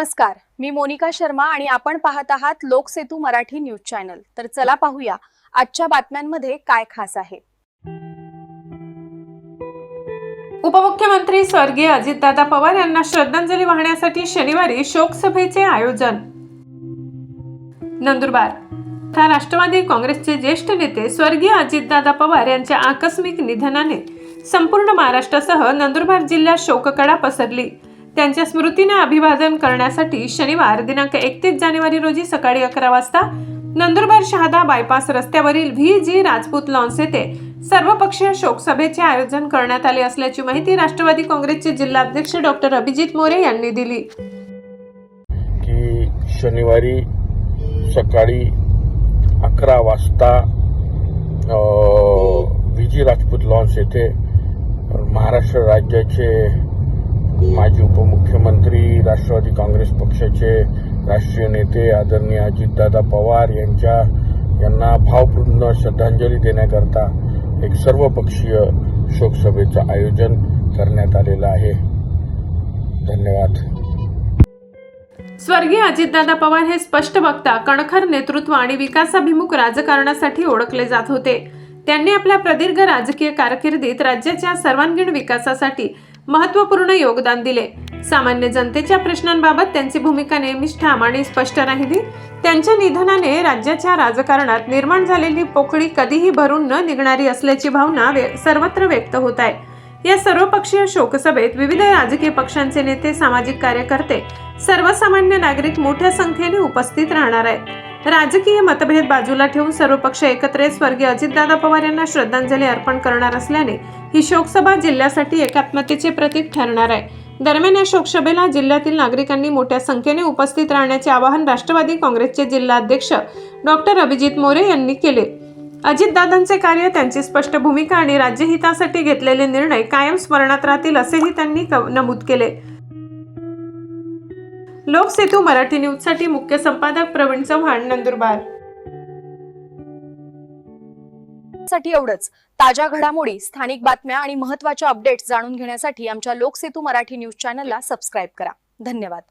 नमस्कार मी मोनिका शर्मा आणि आपण पाहत आहात लोकसेतू मराठी न्यूज चॅनल. तर चला पाहूया आजच्या बातम्यांमध्ये काय खास आहे. उपमुख्यमंत्री स्वर्गीय अजितदादा पवार यांना श्रद्धांजली वाहण्यासाठी शनिवारी शोकसभेचे आयोजन. नंदुरबार राष्ट्रवादी काँग्रेसचे ज्येष्ठ नेते स्वर्गीय अजितदादा पवार यांच्या आकस्मिक निधनाने संपूर्ण महाराष्ट्रासह नंदुरबार जिल्ह्यात शोककडा पसरली. त्यांच्या स्मृतीने अभिवादन करण्यासाठी शनिवार दिनांक एकतीस जानेवारी रोजी सकाळी अकरा वाजता नंदुरबार शहादा बायपास रस्त्यावरील व्ही जी राजपूत लॉन्स येथे सर्वपक्षीय शोकसभेचे आयोजन करण्यात आले असल्याची माहिती राष्ट्रवादी काँग्रेसचे जिल्हाध्यक्ष डॉक्टर अभिजित मोरे यांनी दिली. की शनिवारी सकाळी अकरा वाजता व्ही जी राजपूत लॉन्स येथे महाराष्ट्र राज्याचे माजी उपमुख्यमंत्री राष्ट्रवादी काँग्रेस पक्षाचे राष्ट्रीय नेते आदरणीय अजितदादा पवार यांच्या यांना भावपूर्ण श्रद्धांजली देण्याकरता एक सर्वपक्षीय शोकसभेचं आयोजन करण्यात आलेलं आहे. धन्यवाद. स्वर्गीय अजितदादा पवार हे स्पष्ट वक्ता कणखर नेतृत्व आणि विकासाभिमुख राजकारणासाठी ओळखले जात होते. त्यांनी आपल्या प्रदीर्घ राजकीय कारकिर्दीत राज्याच्या सर्वांगीण विकासासाठी महत्त्वपूर्ण योगदान दिले. सामान्य जनतेच्या प्रश्नांबाबत त्यांची भूमिका नेहमीच ठाम आणि स्पष्ट राहिली. त्यांच्या निधनाने राज्याच्या राजकारणात निर्माण झालेली पोकळी कधीही भरून न निघणारी असल्याची भावना वे- सर्वत्र व्यक्त होत आहे. या सर्वपक्षीय शोकसभेत विविध राजकीय पक्षांचे नेते सामाजिक कार्यकर्ते सर्वसामान्य नागरिक मोठ्या संख्येने उपस्थित राहणार आहेत. राजकीय मतभेद बाजूला ठेवून सर्व पक्ष एकत्र येत स्वर्गीय अजितदादा पवार यांना श्रद्धांजली अर्पण करणार असल्याने ही शोकसभा जिल्ह्यासाठी एकात्मतेचे प्रतीक ठरणार आहे. दरम्यान या शोकसभेला जिल्ह्यातील नागरिकांनी मोठ्या संख्येने उपस्थित राहण्याचे आवाहन राष्ट्रवादी काँग्रेसचे जिल्हाध्यक्ष डॉक्टर अभिजित मोरे यांनी केले. अजितदादांचे कार्य त्यांची स्पष्ट भूमिका आणि राज्यहितासाठी घेतलेले निर्णय कायम स्मरणात राहतील असेही त्यांनी नमूद केले. लोकसेतू मराठी न्यूजसाठी मुख्य संपादक प्रवीण चव्हाण नंदुरबार. साठी एवढंच. ताज्या घडामोडी स्थानिक बातम्या आणि महत्त्वाच्या अपडेट्स जाणून घेण्यासाठी आमच्या लोकसेतू मराठी न्यूज चॅनलला सबस्क्राईब करा. धन्यवाद.